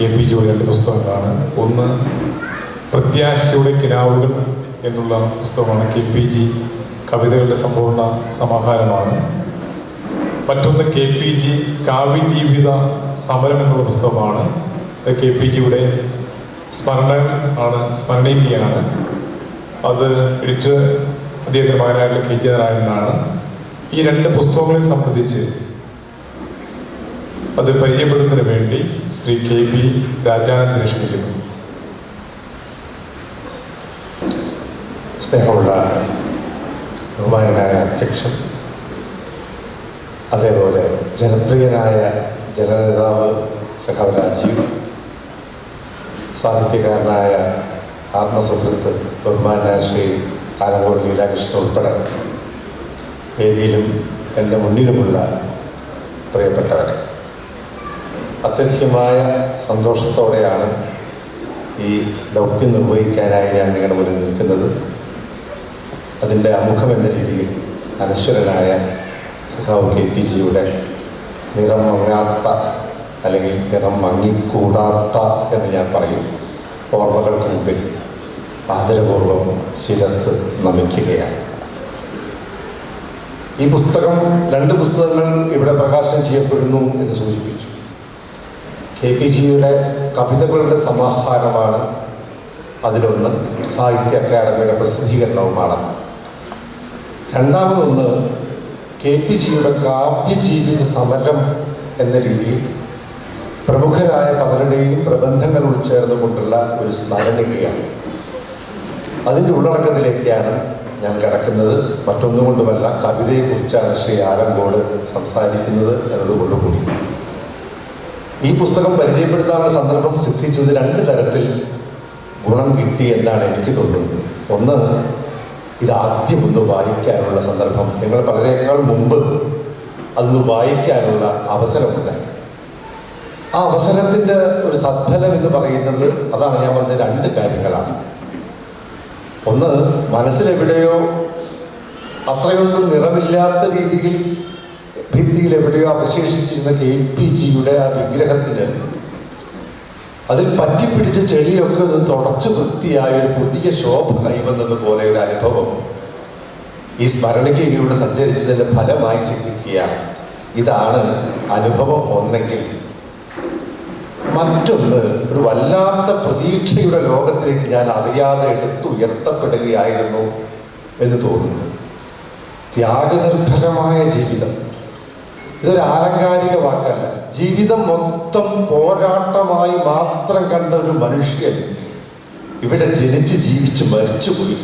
K P ജോലിയുടെ പുസ്തകങ്ങളാണ് ഒന്ന് പ്രത്യാശയുടെ കിനാവുകൾ എന്നുള്ള പുസ്തകമാണ് കെ പി ജി കവിതകളുടെ സമ്പൂർണ സമാഹാരമാണ്. മറ്റൊന്ന് കെ പി ജി കാവ്യജീവിത സമരം എന്നുള്ള പുസ്തകമാണ്. കെ പി ജിയുടെ സ്മരണ ആണ് സ്മരണീയമാണ്. അത് എഡിറ്റർ അദ്ദേഹത്തിന്റെ മകനായിട്ടുള്ള കെ ജി നാരായണനാണ്. ഈ രണ്ട് പുസ്തകങ്ങളെ സംബന്ധിച്ച് അത് പരിചയപ്പെടുന്നതിന് വേണ്ടി ശ്രീ കെ പി രാജാനന്ദനെ ക്ഷണിക്കുന്നു. സ്നേഹമുള്ള ബഹുമാനായ അധ്യക്ഷൻ അതേപോലെ ജനപ്രിയനായ ജനനേതാവ് സഖാവ് രാജീവ് സാഹിത്യകാരനായ ആത്മസുഹൃത്ത് ബഹുമാനായ ശ്രീ ആലങ്കോട് ലീലാകൃഷ്ണൻ ഉൾപ്പെടെ വേദിയിലും എന്റെ മുന്നിലുമുള്ള പ്രിയപ്പെട്ടവരെ അത്യധികമായ സന്തോഷത്തോടെയാണ് ഈ ദൗത്യം നിർവഹിക്കാനായി ഞാൻ നിങ്ങളുടെ മുന്നിൽ നിൽക്കുന്നത്. അതിന്റെ അമുഖം എന്ന രീതിയിൽ അനശ്വരനായ സഖാവ് കെ പി ജിയുടെ നിറം മങ്ങാത്ത അല്ലെങ്കിൽ നിറം മങ്ങിക്കൂടാത്ത എന്ന് ഞാൻ പറയും. ഓർമ്മകൾക്ക് മുമ്പിൽ ആദരപൂർവം ശിരസ് നമിക്കുകയാണ്. ഈ പുസ്തകം രണ്ട് പുസ്തകങ്ങൾ ഇവിടെ പ്രകാശനം ചെയ്യപ്പെടുന്നു എന്ന് സൂചിപ്പിച്ചു. കെ പി ജിയുടെ കവിതകളുടെ സമാഹാരമാണ് അതിലൊന്ന് സാഹിത്യ അക്കാദമിയുടെ പ്രസിദ്ധീകരണവുമാണ്. രണ്ടാമതൊന്ന് കെ പി ജിയുടെ കാവ്യജീവിത സമരം എന്ന രീതിയിൽ പ്രമുഖരായ പലരുടെയും പ്രബന്ധങ്ങൾ ഉൾച്ചേർന്നുകൊണ്ടുള്ള ഒരു സ്മരണികയാണ് അതിന്റെ ഉള്ളടക്കത്തിലേക്കാണ് ഞാൻ കിടക്കുന്നത്. മറ്റൊന്നുകൊണ്ടുമല്ല കവിതയെക്കുറിച്ചാണ് ശ്രീ ആലങ്കോട് സംസാരിക്കുന്നത് എന്നതുകൊണ്ടുകൂടി. ഈ പുസ്തകം പരിചയപ്പെടുത്താനുള്ള സന്ദർഭം സിദ്ധിച്ചത് രണ്ട് തരത്തിൽ ഗുണം കിട്ടി എന്നാണ് എനിക്ക് തോന്നുന്നത്. ഒന്ന് ഇതാദ്യം ഒന്ന് വായിക്കാനുള്ള സന്ദർഭം. നിങ്ങൾ പലരേക്കാൾ മുമ്പ് അതൊന്ന് വായിക്കാനുള്ള അവസരമുണ്ടായി ആ അവസരത്തിന്റെ ഒരു സദ്ഫലം എന്ന് പറയുന്നത് അതാണ് ഞാൻ പറഞ്ഞ രണ്ട് കാര്യങ്ങളാണ്. ഒന്ന് മനസ്സിലെവിടെയോ അത്രയൊന്നും നിറമില്ലാത്ത രീതിയിൽ ഭിത്തിയിൽ എവിടെയോ അവശേഷിച്ചിരുന്ന കെ പി ജിയുടെ ആ വിഗ്രഹത്തിന് അതിൽ പറ്റിപ്പിടിച്ച ചെളിയൊക്കെ ഒന്ന് തുടച്ചു വൃത്തിയായ ഒരു പുതിയ ശോഭ കൈവന്നത് പോലെ ഒരു അനുഭവം. ഈ സ്മരണികയിലൂടെ സഞ്ചരിച്ചതിന്റെ ഫലമായി ശിക്ഷിക്കുകയാണ് ഇതാണ് അനുഭവം ഒന്നെങ്കിൽ. മറ്റൊന്ന് ഒരു വല്ലാത്ത പ്രതീക്ഷയുടെ ലോകത്തിലേക്ക് ഞാൻ അറിയാതെ എടുത്തുയർത്തപ്പെടുകയായിരുന്നു എന്ന് തോന്നുന്നു. ത്യാഗനിർഭരമായ ജീവിതം. ഇതൊരു ആലങ്കാരിക വാക്കല്ല. ജീവിതം മൊത്തം പോരാട്ടമായി മാത്രം കണ്ട ഒരു മനുഷ്യൻ ഇവിടെ ജനിച്ച് ജീവിച്ച് മരിച്ചുപോയി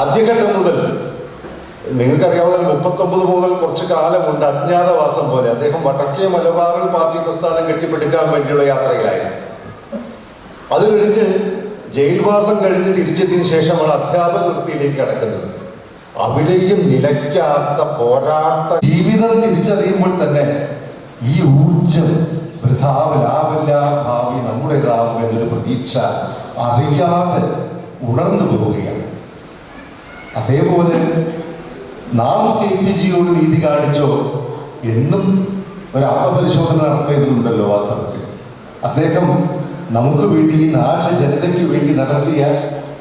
ആദ്യഘട്ടം മുതൽ നിങ്ങൾക്കറിയാവുന്ന മുപ്പത്തൊമ്പത് മുതൽ കുറച്ച് കാലമുണ്ട് അജ്ഞാതവാസം പോലെ അദ്ദേഹം വടക്കേ മലബാറിൽ പാർട്ടി പ്രസ്ഥാനം കെട്ടിപ്പടുക്കാൻ വേണ്ടിയുള്ള യാത്രയിലായിരുന്നു. അത് കഴിഞ്ഞ് ജയിൽവാസം കഴിഞ്ഞ് തിരിച്ചെത്തിയതിനു ശേഷമാണ് അധ്യാപക വൃത്തിയിലേക്ക് കടക്കുന്നത്. അവിടെയും നിലയ്ക്കാത്ത പോരാട്ട ജീവിതം തിരിച്ചറിയുമ്പോൾ തന്നെ ഈ ഊർജം വൃഥാവലാവില്ല ഭാവി നമ്മുടേതാവും എന്നൊരു പ്രതീക്ഷ അറിയാതെ ഉണർന്നു പോവുകയാണ്. അതേപോലെ നാം കെ പി ജിയോട് നീതി കാണിച്ചോ എന്നും ഒരു ആത്മപരിശോധന നടത്തേണ്ടതുണ്ടല്ലോ വാസ്തവത്തിൽ. അദ്ദേഹം നമുക്ക് വേണ്ടി നാടിന്റെ ജനതയ്ക്ക് വേണ്ടി നടത്തിയ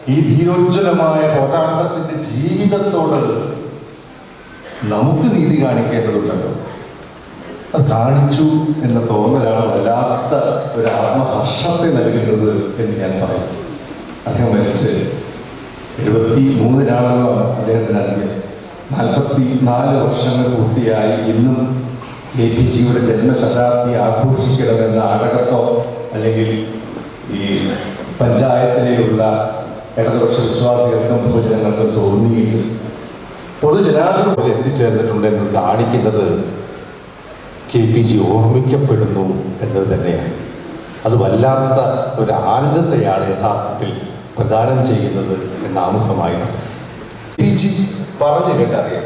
ഈ ധീരോജ്വലമായ പോരാട്ടത്തിന്റെ ജീവിതത്തോട് നമുക്ക് നീതി കാണിക്കേണ്ടതുണ്ടല്ലോ. അത് കാണിച്ചു എന്ന തോന്നലാണ് വല്ലാത്ത ഒരു ആത്മഹർഷത്തെ നൽകുന്നത് എന്ന് ഞാൻ പറയും അദ്ദേഹം മരിച്ച് എഴുപത്തി മൂന്നിനാണല്ലോ അദ്ദേഹത്തിന് അന്ത്യം. നാൽപ്പത്തി നാല് വർഷങ്ങൾ പൂർത്തിയായി. ഇന്നും കെ പി ജിയുടെ ജന്മശതാബ്ദി ആഘോഷിക്കണമെന്ന അടകത്തോ അല്ലെങ്കിൽ ഈ പഞ്ചായത്തിലെയുള്ള ഇടതുപക്ഷ വിശ്വാസികൾക്കും പൊതുജനങ്ങൾക്കും തോന്നിയിട്ട് പൊതുജനാധിപത്യം എത്തിച്ചേർന്നിട്ടുണ്ട് എന്ന് കാണിക്കുന്നത് കെ പി ജി ഓർമ്മിക്കപ്പെടുന്നു എന്നത് തന്നെയാണ്. അത് വല്ലാത്ത ഒരു ആനന്ദത്തെയാണ് യഥാർത്ഥത്തിൽ പ്രദാനം ചെയ്യുന്നത് എന്ന ആമുഖമായിട്ട് പി ജി പറഞ്ഞു കേട്ടറിയാം.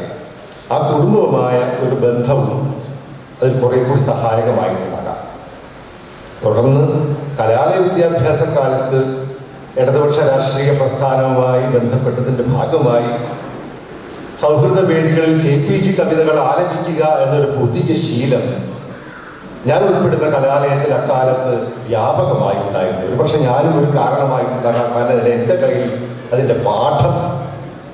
ആ കുടുംബവുമായ ഒരു ബന്ധവും അതിൽ കുറെ കൂടി സഹായകമായിട്ടുണ്ടാകാം. തുടർന്ന് കലാലയ വിദ്യാഭ്യാസ കാലത്ത് ഇടതുപക്ഷ രാഷ്ട്രീയ പ്രസ്ഥാനവുമായി ബന്ധപ്പെട്ടതിന്റെ ഭാഗമായി സൗഹൃദ വേദികളിൽ കെ പി സി കവിതകൾ ആലപിക്കുക എന്നൊരു പുതിയ ശീലം ഞാൻ ഉൾപ്പെടുന്ന കലാലയത്തിൽ അക്കാലത്ത് വ്യാപകമായി ഉണ്ടായിരുന്നു. ഒരു പക്ഷെ ഞാനും ഒരു കാരണമായി ഉണ്ടാകാൻ കാരണം എന്റെ കയ്യിൽ അതിന്റെ പാഠം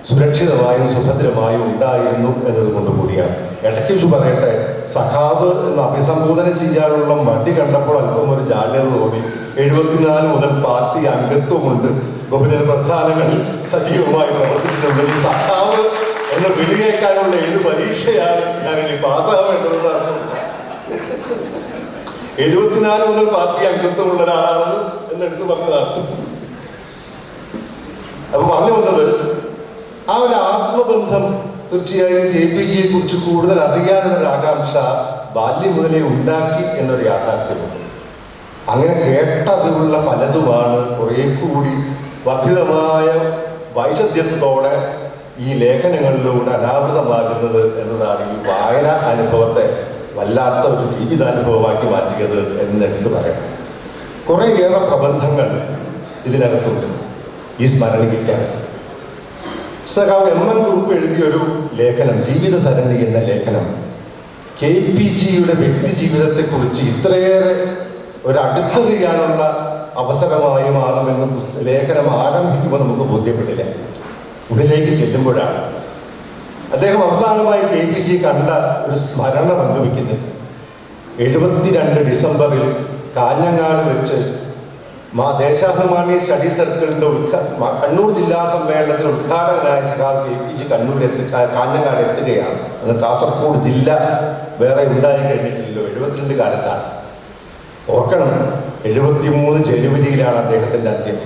സുരക്ഷിതമായും സുഭദ്രമായും ഉണ്ടായിരുന്നു എന്നതുകൊണ്ട് കൂടിയാണ്. ഇടയ്ക്ക് പറയട്ടെ സഖാവ് എന്ന് അഭിസംബോധന ചെയ്യാനുള്ള മടി കണ്ടപ്പോൾ അല്പം ഒരു ജാള്യത തോന്നി. എഴുപത്തിനാല് മുതൽ പാർട്ടി അംഗത്വമുണ്ട്. ബഹുജന പ്രസ്ഥാനങ്ങളിൽ സജീവമായി പ്രവർത്തിച്ചിട്ടുണ്ട്. ഈ സഖാവ് എന്ന് വിളിയേക്കാനുള്ള ഏത് പരീക്ഷയാണ് ഞാൻ ഇനി പാസ്സാവേണ്ടതെന്ന് എഴുപത്തിനാല് മുതൽ പാർട്ടി അംഗത്വമുള്ള ഒരാളാണെന്ന് എന്നെടുത്ത് പറഞ്ഞതാണ് അപ്പൊ പറഞ്ഞു വന്നത് ആ ഒരു ആത്മബന്ധം തീർച്ചയായും കെ പി ജിയെ കുറിച്ച് കൂടുതൽ അറിയാനുള്ള ഒരു ആകാംക്ഷ ബാല്യം മുതലേ ഉണ്ടാക്കി എന്നൊരു യാഥാർത്ഥ്യമുണ്ട്. അങ്ങനെ കേട്ടറിവുള്ള പലതുമാണ് കുറെ കൂടി വർദ്ധിതമായ വൈശദ്ധ്യത്തോടെ ഈ ലേഖനങ്ങളിലൂടെ അനാവൃതമാകുന്നത് എന്നതാണ് ഈ വായന അനുഭവത്തെ വല്ലാത്ത ഒരു ജീവിതാനുഭവമാക്കി മാറ്റിയത് എന്ന് എടുത്ത് പറയാം. കുറേയേറെ പ്രബന്ധങ്ങൾ ഇതിനകത്തുണ്ട്. ഈ സ്മരണിക്കാൻ. സഖാവ് എം എൻ കുറുപ്പ് എഴുതിയൊരു ലേഖനം ജീവിത സരണി എന്ന ലേഖനം. കെ പി ജിയുടെ വ്യക്തി ജീവിതത്തെക്കുറിച്ച് ഇത്രയേറെ ഒരു അടുത്തറിയാനുള്ള അവസരമായി മാറുമെന്ന് ലേഖനം ആരംഭിക്കുമ്പോൾ നമുക്ക് ബോധ്യപ്പെട്ടില്ല ഉള്ളിലേക്ക് ചെല്ലുമ്പോഴാണ്. അദ്ദേഹം അവസാനമായി കെ പി ജി കണ്ട ഒരു സ്മരണ പങ്കുവെക്കുന്നുണ്ട്. എഴുപത്തിരണ്ട് ഡിസംബറിൽ കാഞ്ഞങ്ങാട് വെച്ച് മാ ദേശാഭിമാനി സ്റ്റഡി സർക്കിളിന്റെ ഉദ്ഘാ കണ്ണൂർ ജില്ലാ സമ്മേളനത്തിൽ ഉദ്ഘാടകനായ സഖാവ് കെ പി ജി കണ്ണൂർ എത്തി കാഞ്ഞങ്ങാട് എത്തുകയാണ്. അത് കാസർഗോഡ് ജില്ല വേറെ ഉണ്ടായി കഴിഞ്ഞിട്ടില്ലല്ലോ. എഴുപത്തിരണ്ട് കാലത്താണ്. ഓർക്കണം എഴുപത്തിമൂന്ന് ജനുവരിയിലാണ് അദ്ദേഹത്തിന്റെ അന്ത്യം.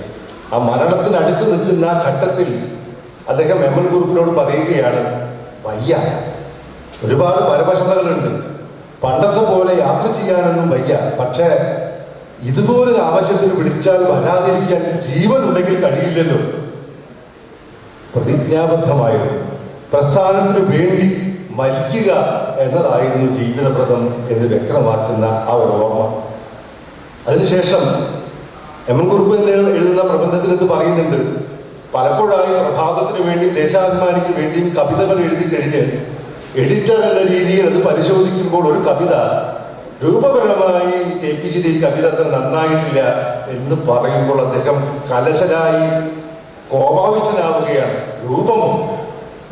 ആ മരണത്തിനടുത്ത് നിൽക്കുന്ന ആ ഘട്ടത്തിൽ അദ്ദേഹം എം എൻ ഗ്രൂപ്പിനോട് പറയുകയാണ് വയ്യ. ഒരുപാട് പരമശങ്ങളുണ്ട് പണ്ടത്തെ പോലെ യാത്ര ചെയ്യാനൊന്നും വയ്യ. പക്ഷേ ഇതുപോലൊരു ആവശ്യത്തിന് വിളിച്ചാൽ വരാതിരിക്കാൻ ജീവൻ ഉണ്ടെങ്കിൽ കഴിയില്ലല്ലോ. പ്രതിജ്ഞാബദ്ധമായിരുന്നു പ്രസ്ഥാനത്തിന് വേണ്ടി മരിക്കുക എന്നതായിരുന്നു ജീവിതപ്രദം എന്ന് വ്യക്തമാക്കുന്ന ആ ഓർമ്മ. അതിനുശേഷം എം എൻ കുറുപ്പ് തന്നെ എഴുതുന്ന പ്രബന്ധത്തിനകത്ത് പറയുന്നുണ്ട്? പലപ്പോഴായി പ്രഭാതത്തിന് വേണ്ടി ദേശാഭിമാനിക്ക് വേണ്ടിയും കവിതകൾ എഴുതി കഴിഞ്ഞ് എഡിറ്റർ എന്ന രീതിയിൽ അത് പരിശോധിക്കുമ്പോൾ ഒരു കവിത രൂപപരമായി കെ പി ജിയുടെ ഈ കവിത അത്ര നന്നായിട്ടില്ല എന്ന് പറയുമ്പോൾ അദ്ദേഹം കലശനായി കോപാവിഷ്ടനാവുകയാണ് രൂപമോ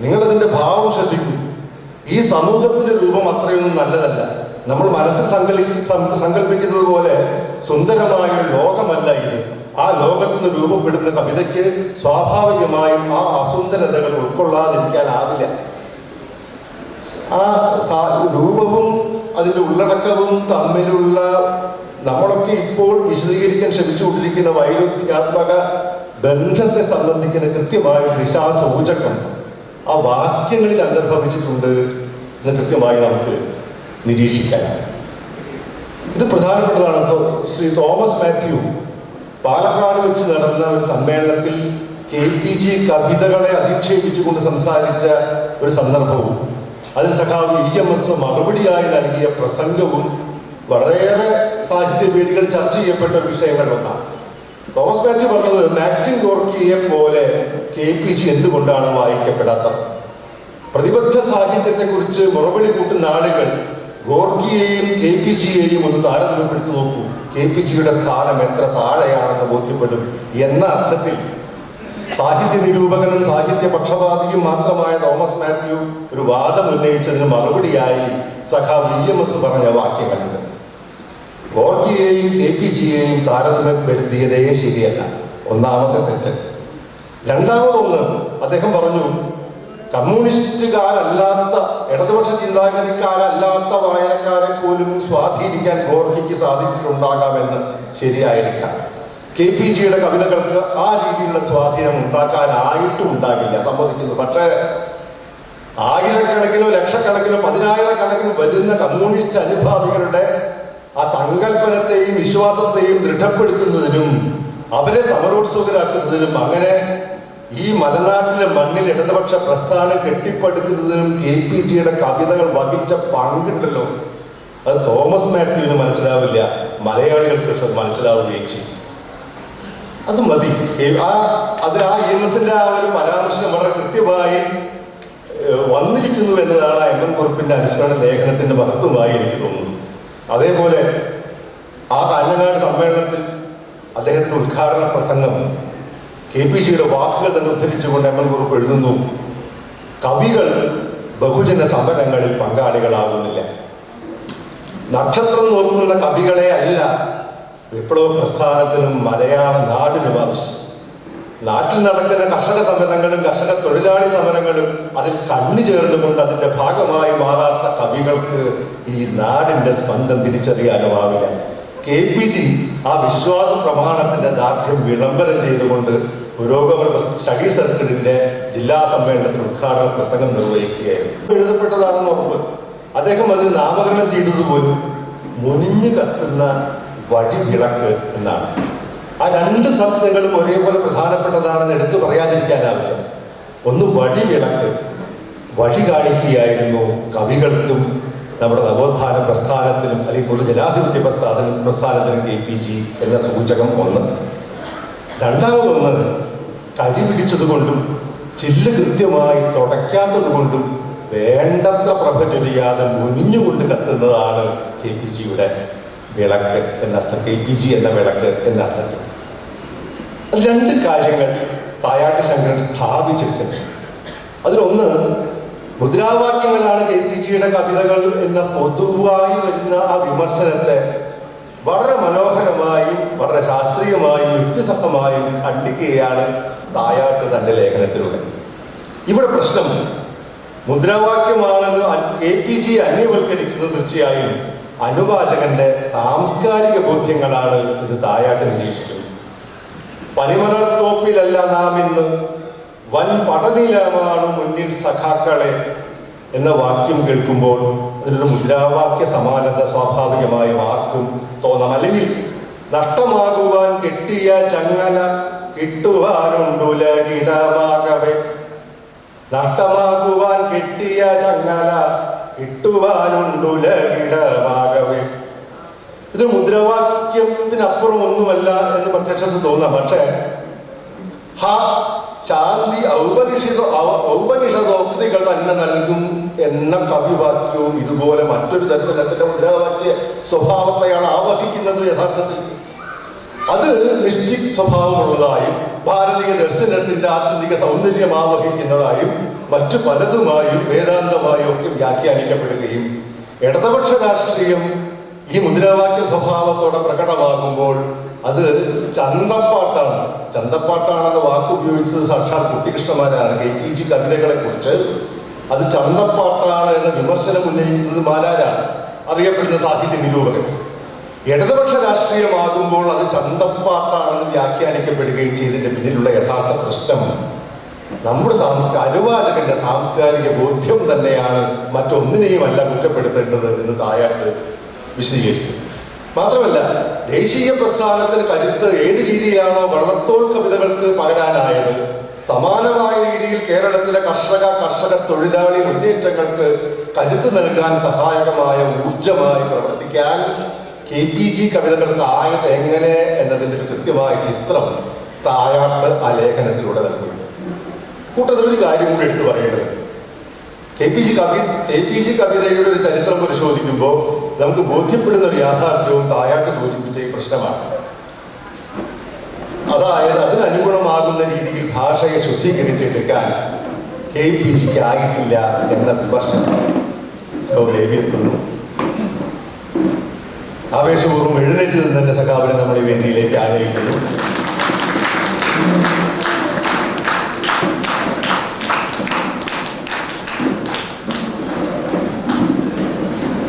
നിങ്ങളതിന്റെ ഭാവം ശ്രദ്ധിക്കും. ഈ സമൂഹത്തിന്റെ രൂപം അത്രയൊന്നും നല്ലതല്ല. നമ്മൾ മനസ്സിൽ സങ്കല്പി സങ്കല്പിക്കുന്നത് പോലെ സുന്ദരമായ ലോകമല്ല ഇത്. ആ ലോകത്ത് നിന്ന് രൂപപ്പെടുന്ന കവിതയ്ക്ക് സ്വാഭാവികമായും ആ അസുന്ദരതകൾ ഉൾക്കൊള്ളാതിരിക്കാനാവില്ല ആ രൂപവും അതിന്റെ ഉള്ളടക്കവും തമ്മിലുള്ള നമ്മളൊക്കെ ഇപ്പോൾ വിശദീകരിക്കാൻ ശ്രമിച്ചുകൊണ്ടിരിക്കുന്ന വൈരുദ്ധ്യാത്മക ബന്ധത്തെ സംബന്ധിക്കുന്ന കൃത്യമായ ദിശാസൂചകം ആ വാക്യങ്ങളിൽ അന്തർഭവിച്ചിട്ടുണ്ട് എന്ന് കൃത്യമായി നമുക്ക് നിരീക്ഷിക്കാൻ. ഇത് പ്രധാനപ്പെട്ടതാണ്. ശ്രീ തോമസ് മാത്യു പാലക്കാട് വെച്ച് നടന്ന ഒരു സമ്മേളനത്തിൽ കെ പി ജി കവിതകളെ അധിക്ഷേപിച്ചുകൊണ്ട് സംസാരിച്ച ഒരു സന്ദർഭവും അതിൽ സഖാവ് ഇ എം എസ് മറുപടിയായി നൽകിയ പ്രസംഗവും വളരെയേറെ സാഹിത്യവേദികൾ ചർച്ച ചെയ്യപ്പെട്ട വിഷയങ്ങളിലൊന്നാണ് തോമസ് മാത്യു പറഞ്ഞത് മാക്സിം ഗോർക്കിയെ പോലെ കെ പി ജി എന്തുകൊണ്ടാണ് വായിക്കപ്പെടാത്തത്? പ്രതിബദ്ധ സാഹിത്യത്തെക്കുറിച്ച് മറുപടി കൂട്ടുന്ന ആളുകൾ ഗോർക്കിയെയും കെ പി ജിയെയും ഒന്ന് താരതമ്യപ്പെടുത്തി നോക്കൂ. കെ പി ജിയുടെ സ്ഥാനം എത്ര താഴെയാണെന്ന് ബോധ്യപ്പെടും എന്ന അർത്ഥത്തിൽ. സാഹിത്യ നിരൂപകനും സാഹിത്യ പക്ഷപാതിയും മാത്രമായ തോമസ് മാത്യു ഒരു വാദം ഉന്നയിച്ചതിന് മറുപടിയായി സഖാവ് വി എം എസ് പറഞ്ഞ വാക്യങ്ങളുണ്ട്. ഗോർക്കിയെയും കെ പി ജിയെയും താരതമ്യപ്പെടുത്തിയതേ ശരിയല്ല. ഒന്നാമത്തെ തെറ്റ്. രണ്ടാമതൊന്ന് അദ്ദേഹം പറഞ്ഞു കമ്മ്യൂണിസ്റ്റുകാരല്ലാത്ത ഇടതുപക്ഷ ചിന്താഗതിക്കാരല്ലാത്ത വായനക്കാരെ പോലും സ്വാധീനിക്കാൻ ഗോർക്കിക്ക് സാധിച്ചിട്ടുണ്ടാകാമെന്ന് ശരിയായിരിക്കാം. കെ പി ജിയുടെ കവിതകൾക്ക് ആ രീതിയിലുള്ള സ്വാധീനം ഉണ്ടാക്കാനായിട്ടും ഉണ്ടാകില്ല സമ്മതിക്കുന്നു. പക്ഷേ ആയിരക്കണക്കിനോ ലക്ഷക്കണക്കിനോ പതിനായിരക്കണക്കിന് വരുന്ന കമ്മ്യൂണിസ്റ്റ് അനുഭാവികളുടെ ആ സങ്കല്പനത്തെയും വിശ്വാസത്തെയും ദൃഢപ്പെടുത്തുന്നതിനും അവരെ സമരോത്സുകരാക്കുന്നതിനും അങ്ങനെ ഈ മലനാട്ടിലെ മണ്ണിൽ ഇടതുപക്ഷ പ്രസ്ഥാനം കെട്ടിപ്പടുക്കുന്നതിനും കെ പി ജിയുടെ കവിതകൾ വഹിച്ച പങ്കുണ്ടല്ലോ. അത് തോമസ് മാത്യുവിന് മനസ്സിലാവില്ല മലയാളികൾക്ക് പക്ഷെ അത് മനസ്സിലാവുകയും ചെയ്യും. അത് മതി. ആ അത് ആ ഇ എം എസിന്റെ ആ ഒരു പരാമർശം വളരെ കൃത്യമായി വന്നിരിക്കുന്നു എന്നതാണ് എൻ കുറിപ്പിന്റെ അനുസ്മരണ ലേഖനത്തിന്റെ മഹത്വമായി എനിക്ക് തോന്നുന്നു അതേപോലെ ആ കാഞ്ഞങ്ങാട് സമ്മേളനത്തിൽ അദ്ദേഹത്തിന്റെ ഉദ്ഘാടന പ്രസംഗം കെ പി ജിയുടെ വാക്കുകൾ തന്നെ ഉദ്ധരിച്ചുകൊണ്ട് എം എൽ കുറുപ്പ് എഴുതുന്നു കവികൾ ബഹുജന സമരങ്ങളിൽ പങ്കാളികളാകുന്നില്ല. നക്ഷത്രം നോക്കുന്ന കവികളെ അല്ല വിപ്ലവ പ്രസ്ഥാനത്തിനും മലയാള നാടിനും ആവശ്യം. നാട്ടിൽ നടക്കുന്ന കർഷക സമരങ്ങളും കർഷക തൊഴിലാളി സമരങ്ങളും അതിൽ കണ്ണു ചേർന്നുകൊണ്ട് അതിന്റെ ഭാഗമായി മാറാത്ത കവികൾക്ക് ഈ നാടിന്റെ സ്പന്ദം തിരിച്ചറിയാനുമാവില്ല. കെ പി ജി ആ വിശ്വാസ പ്രമാണത്തിന്റെ ദാർഢ്യം വിളംബരം ചെയ്തുകൊണ്ട് പുരോഗമന സ്റ്റഡി സർക്കിളിന്റെ ജില്ലാ സമ്മേളനത്തിൽ ഉദ്ഘാടന പ്രസംഗം നിർവഹിക്കുകയായിരുന്നു. എഴുതപ്പെട്ടതാണെന്ന് ഉറപ്പ് അദ്ദേഹം അതിന് നാമകരണം ചെയ്തതുപോലും മുനിഞ്ഞു കത്തുന്ന വടി വിളക്ക് എന്നാണ്. ആ രണ്ട് സത്യങ്ങളും ഒരേപോലെ പ്രധാനപ്പെട്ടതാണെന്ന് എടുത്തു പറയാതിരിക്കാനാവില്ല. ഒന്ന് വഴിവിളക്ക് വഴി കാണിക്കുകയായിരുന്നു കവികൾക്കും നമ്മുടെ നവോത്ഥാന പ്രസ്ഥാനത്തിനും അല്ലെങ്കിൽ പൊതു ജനാധിപത്യ പ്രസ്ഥാനം പ്രസ്ഥാനത്തിനും കെ പി ജി എന്ന സൂചകം ഒന്ന്. രണ്ടാമതൊന്ന് കരി പിടിച്ചതുകൊണ്ടും ചില്ല് കൃത്യമായി തുടയ്ക്കാത്തത് കൊണ്ടും വേണ്ടത്ര പ്രഭ ചൊരിയാതെ മുനിഞ്ഞുകൊണ്ട് കത്തുന്നതാണ് കെ പി ജിയുടെ വിളക്ക് എന്നർത്ഥം. കെ പി ജി എന്ന വിളക്ക് എന്നർത്ഥത്തിൽ. രണ്ട് കാര്യങ്ങൾ തായാട്ട് സംഘടന സ്ഥാപിച്ചിട്ടുണ്ട്. അതിലൊന്ന് മുദ്രാവാക്യങ്ങളാണ് കെ പി ജിയുടെ കവിതകൾ എന്ന പൊതുവായി വരുന്ന ആ വിമർശനത്തെ വളരെ മനോഹരമായും വളരെ ശാസ്ത്രീയമായും യുക്തിസഹമായും ഖണ്ഡിക്കുകയാണ് തായാട്ട് തന്റെ ലേഖനത്തിലൂടെ. ഇവിടെ പ്രശ്നം മുദ്രാവാക്യമാണെന്ന് എ പി ജി അന്യവൽക്കരിക്കുന്നത് തീർച്ചയായും. അനുവാചകന്റെ സാംസ്കാരിക ബോധ്യങ്ങളാണ് ഇത് തായാട്ട് നിരീക്ഷിക്കുന്നത്. പനിമലർത്തോപ്പിലല്ല നാം ഇന്ന്. വൻ പടനിലമാണ് മുന്നിൽ സഖാക്കളെ എന്ന വാക്യം കേൾക്കുമ്പോൾ അതിനൊരു മുദ്രാവാക്യ സമാനത സ്വാഭാവികമായും ആർക്കും തോന്നാം. അല്ലെങ്കിൽ നഷ്ടമാകുവാൻ കെട്ടിയ ചങ്ങല കിട്ടുവാനുണ്ടുലകിടമാകവേ നഷ്ടമാകുവാൻ കിട്ടിയ ചങ്ങല കിട്ടുവാനുണ്ടുലകിടമാകവേ ഇത് മുദ്രാവാക്യത്തിനപ്പുറം ഒന്നുമല്ല എന്ന് പ്രത്യക്ഷത്തിൽ തോന്നാം. പക്ഷേ ശാന്തി ഔപനിഷിത ഔപനിഷതോക്തികൾ തന്നെ നൽകും എന്ന കവിവാക്യവും ഇതുപോലെ മറ്റൊരു ദർശനത്തിന്റെ മുദ്രാവാക്യ സ്വഭാവത്തെയാണ് ആവഹിക്കുന്നത് യഥാർത്ഥത്തിൽ. അത് മിസ്റ്റിക് സ്വഭാവമുള്ളതായും ഭാരതീയ ദർശനത്തിന്റെ ആത്യന്തിക സൗന്ദര്യം ആവഹിക്കുന്നതായും മറ്റു പലതുമായും വേദാന്തമായും ഒക്കെ വ്യാഖ്യാനിക്കപ്പെടുകയും ഇടതുപക്ഷ രാഷ്ട്രീയം ഈ മുദ്രാവാക്യ സ്വഭാവത്തോടെ പ്രകടമാകുമ്പോൾ അത് ചന്തപ്പാട്ടാണ്. ചന്തപ്പാട്ടാണെന്ന വാക്ക് ഉപയോഗിച്ചത് സാക്ഷാൽ കുട്ടികൃഷ്ണമാരാണ് കെ പി ജി കവിതകളെ കുറിച്ച് അത് ചന്തപ്പാട്ടാണ് എന്ന വിമർശനം ഉന്നയിക്കുന്നത് മാലാരാണ്. അറിയപ്പെടുന്ന സാഹിത്യ നിരൂപകൻ. ഇടതുപക്ഷ രാഷ്ട്രീയമാകുമ്പോൾ അത് ചന്തപ്പാട്ടാണെന്ന് വ്യാഖ്യാനിക്കപ്പെടുകയും ചെയ്തതിന്റെ പിന്നിലുള്ള യഥാർത്ഥ പ്രശ്നം നമ്മുടെ സാംസ്കാ അനുവാചകന്റെ സാംസ്കാരിക ബോധ്യം തന്നെയാണ് മറ്റൊന്നിനെയും അല്ല കുറ്റപ്പെടുത്തേണ്ടത് എന്ന് തായാട്ട് വിശദീകരിക്കും. മാത്രമല്ല ദേശീയ പ്രസ്ഥാനത്തിന് കരുത്ത് ഏത് രീതിയിലാണോ വള്ളത്തോൾ കവിതകൾക്ക് പകരാനായത് സമാനമായ രീതിയിൽ കേരളത്തിലെ കർഷക കർഷക തൊഴിലാളി മുന്നേറ്റങ്ങൾക്ക് കരുത്ത് നൽകാൻ സഹായകമായ ഊർജമായി പ്രവർത്തിക്കാൻ കെ പി ജി കവിതകൾക്ക് ആയത് എങ്ങനെ എന്നതിന്റെ ഒരു കൃത്യമായ ചിത്രം തായാട്ട് ആ ലേഖനത്തിലൂടെ നൽകുന്നു. കൂട്ടത്തിൽ ഒരു കാര്യം കൂടി എടുത്തു പറയേണ്ടത്. കെ പി ജി കവി കെ പി ജി കവിതയുടെ ഒരു ചരിത്രം പരിശോധിക്കുമ്പോൾ നമുക്ക് ബോധ്യപ്പെടുന്ന ഒരു യാഥാർത്ഥ്യവും തായാട്ട് സൂചിപ്പിച്ച ഈ പ്രശ്നമാണ്. അതായത് അതിനനുഗുണമാകുന്ന രീതിയിൽ ഭാഷയെ ശുദ്ധീകരിച്ചെടുക്കാൻ കെ പി ജിക്ക് ആയിട്ടില്ല എന്ന വിമർശനം. എത്തുന്നു ആവേശപൂർവം എഴുന്നേറ്റ് നിന്ന് തന്നെ സഖാബിനെ നമ്മൾ ഈ വേദിയിലേക്ക് ആനയിക്കുന്നു.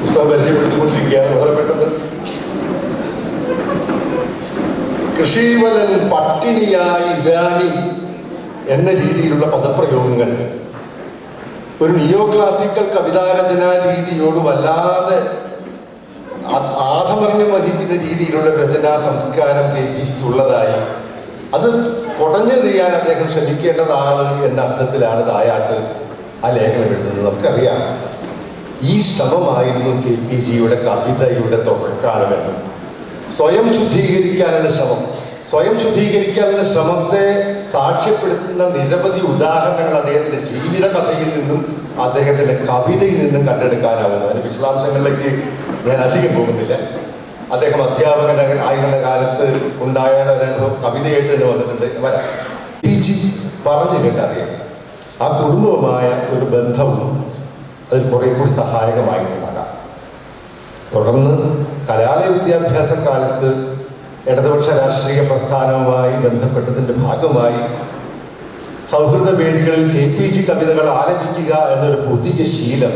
പുസ്തകം പരിചയപ്പെടുത്തിക്കൊണ്ടിരിക്കുകയാണ്. വളരെ പെട്ടെന്ന്. കൃഷിവലൻ പട്ടിണിയായി ഇതാനി എന്ന രീതിയിലുള്ള പദപ്രയോഗങ്ങൾ ഒരു നിയോ ക്ലാസിക്കൽ കവിതാരചനാ രീതിയോട് വല്ലാതെ ആ- ആധമർണ്യം വഹിക്കുന്ന രീതിയിലുള്ള രചനാ സംസ്കാരം കെ അത് കുടഞ്ഞു ചെയ്യാൻ അദ്ദേഹം ശ്രമിക്കേണ്ടതാണ് എന്ന അർത്ഥത്തിലാണ് തായാട്ട് ആ ലേഖനം എഴുതുന്നത്. നമുക്കറിയാം. ഈ ശ്രമമായിരുന്നു കെ പി ജിയുടെ കവിതയുടെ തുടക്കാലമെന്ന് സ്വയം ശുദ്ധീകരിക്കാനുള്ള ശ്രമം. സ്വയം ശുദ്ധീകരിക്കാനുള്ള ശ്രമത്തെ സാക്ഷ്യപ്പെടുത്തുന്ന നിരവധി ഉദാഹരണങ്ങൾ അദ്ദേഹത്തിന്റെ ജീവിത കഥയിൽ നിന്നും അദ്ദേഹത്തിന്റെ കവിതയിൽ നിന്ന് കണ്ടെടുക്കാനാവുന്നു. അതിന്റെ വിശദാംശങ്ങളിലേക്ക് ഞാൻ അധികം പോകുന്നില്ല. അദ്ദേഹം അധ്യാപകൻ ആയിരുന്ന കാലത്ത് ഉണ്ടായ ഒരനുഭവം കവിതയായിട്ട് തന്നെ വന്നിട്ടുണ്ട്. പറഞ്ഞു കേട്ടറിയാം. ആ കുടുംബവുമായ ഒരു ബന്ധവും അതിൽ കുറെ കൂടി സഹായകമായിട്ടുണ്ടാകാം തുടർന്ന് കലാലയ വിദ്യാഭ്യാസ കാലത്ത് ഇടതുപക്ഷ രാഷ്ട്രീയ പ്രസ്ഥാനവുമായി ബന്ധപ്പെട്ടതിന്റെ ഭാഗമായി സൗഹൃദ വേദികളിൽ കെ പി ജി കവിതകൾ ആലപിക്കുക എന്നൊരു പുതിയ ശീലം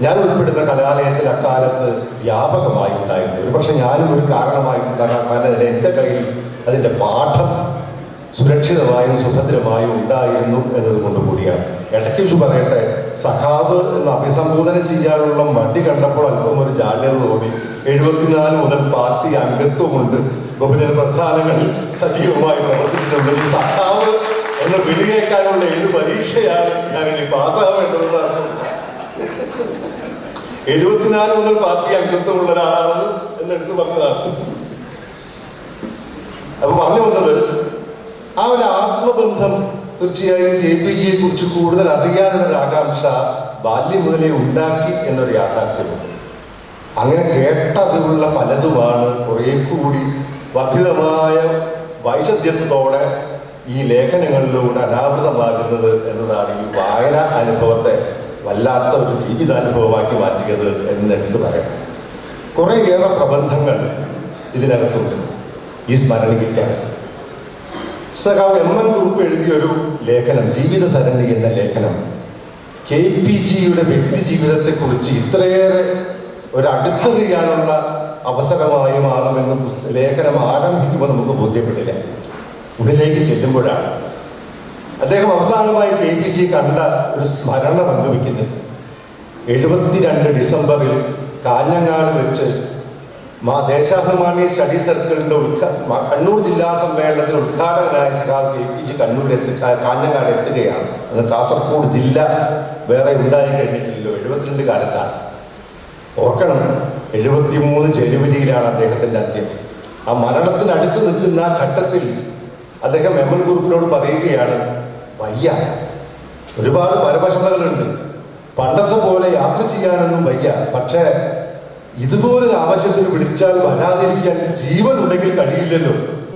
ഞാൻ ഉൾപ്പെടുന്ന കലാലയത്തിൽ അക്കാലത്ത് വ്യാപകമായി ഉണ്ടായിരുന്നു. ഒരുപക്ഷെ ഞാനും ഒരു കാരണമായി ഉണ്ടാകാൻ കാരണം എന്റെ കയ്യിൽ അതിന്റെ പാഠം സുരക്ഷിതമായും സുഭദ്രമായും ഉണ്ടായിരുന്നു എന്നതുകൊണ്ട് കൂടിയാണ്. ഇടയ്ക്ക് വെച്ച് പറയട്ടെ സഖാവ് എന്ന് അഭിസംബോധന ചെയ്യാനുള്ള മടി കണ്ടപ്പോൾ അല്പം ഒരു ജാള്യത തോന്നി. എഴുപത്തിനാല് മുതൽ പാർട്ടി അംഗത്വമുണ്ട്. ബഹുജന പ്രസ്ഥാനങ്ങളിൽ സജീവമായി പ്രവർത്തിച്ചിട്ടുണ്ട്. സഖാവ് എന്ന് വിളിയേക്കാനുള്ള ഏത് പരീക്ഷയാണ് ഞാൻ ഇനി പാസ്സാവേണ്ടതെന്ന് പറഞ്ഞു എഴുപത്തിനാല് മുതൽ പാർട്ടി അംഗത്വമുള്ള ഒരാളാണെന്ന് എന്നെടുത്ത് പറഞ്ഞതാണ്. അപ്പൊ പറഞ്ഞു വന്നത് ആ ഒരു ആത്മബന്ധം തീർച്ചയായും കെ പി ജിയെ കുറിച്ച് കൂടുതൽ അറിയാനുള്ള ഒരു ആകാംക്ഷ ബാല്യം മുതലേ ഉണ്ടാക്കി എന്നൊരു യാഥാർത്ഥ്യമുണ്ട്. അങ്ങനെ കേട്ടതുള്ള പലതുമാണ് കുറെ കൂടി വർദ്ധിതമായ വൈശദ്ധ്യത്തോടെ ഈ ലേഖനങ്ങളിലൂടെ അനാവൃതമാകുന്നത് എന്നതാണ് ഈ വായന അനുഭവത്തെ വല്ലാത്ത ഒരു ജീവിതാനുഭവമാക്കി മാറ്റിയത് എന്ന് എടുത്ത് പറയാം. കുറേയേറെ പ്രബന്ധങ്ങൾ ഇതിനകത്തുണ്ട് ഈ സ്മരണികയ്ക്കകത്ത്. സഖാവ് എം എൻ ഗ്രൂപ്പ് എഴുതിയൊരു ലേഖനം ജീവിത സരണി എന്ന ലേഖനം. കെ പി ജിയുടെ വ്യക്തി ജീവിതത്തെക്കുറിച്ച് ഇത്രയേറെ ഒരു അടുത്തറിയാനുള്ള അവസരമായി മാറുമെന്ന് ലേഖനം ആരംഭിക്കുമ്പോൾ നമുക്ക് ബോധ്യപ്പെട്ടില്ല ഉള്ളിലേക്ക് ചെല്ലുമ്പോഴാണ്. അദ്ദേഹം അവസാനമായി കെ പി സി കണ്ട ഒരു സ്മരണ പങ്കുവെക്കുന്നുണ്ട് എഴുപത്തിരണ്ട് ഡിസംബറിൽ കാഞ്ഞങ്ങാട് വെച്ച് മാ ദേശാഭിമാനി സ്റ്റഡി സർക്കിളിന്റെ ഉദ്ഘാ കണ്ണൂർ ജില്ലാ സമ്മേളനത്തിൽ ഉദ്ഘാടകനായ സഖാവ് കെ പി ജി എത്തി കാഞ്ഞങ്ങാട് എത്തുകയാണ്. അന്ന് കാസർഗോഡ് ജില്ല വേറെ ഉണ്ടായി കഴിഞ്ഞിട്ടില്ലല്ലോ. എഴുപത്തിരണ്ട് കാലത്താണ്. ഓർക്കണം എഴുപത്തിമൂന്ന് ജനുവരിയിലാണ് അദ്ദേഹത്തിന്റെ അന്ത്യം. ആ മരണത്തിനടുത്ത് നിൽക്കുന്ന ആ ഘട്ടത്തിൽ അദ്ദേഹം എം എൻ ഗ്രൂപ്പിനോട് പറയുകയാണ് വയ്യ. ഒരുപാട് പരവശതകളുണ്ട് പണ്ടത്തെ പോലെ യാത്ര ചെയ്യാനൊന്നും വയ്യ. പക്ഷേ ഇതുപോലൊരു ആവശ്യത്തിന് വിളിച്ചാൽ വരാതിരിക്കാൻ ജീവൻ ഉണ്ടെങ്കിൽ കഴിയില്ലല്ലോ.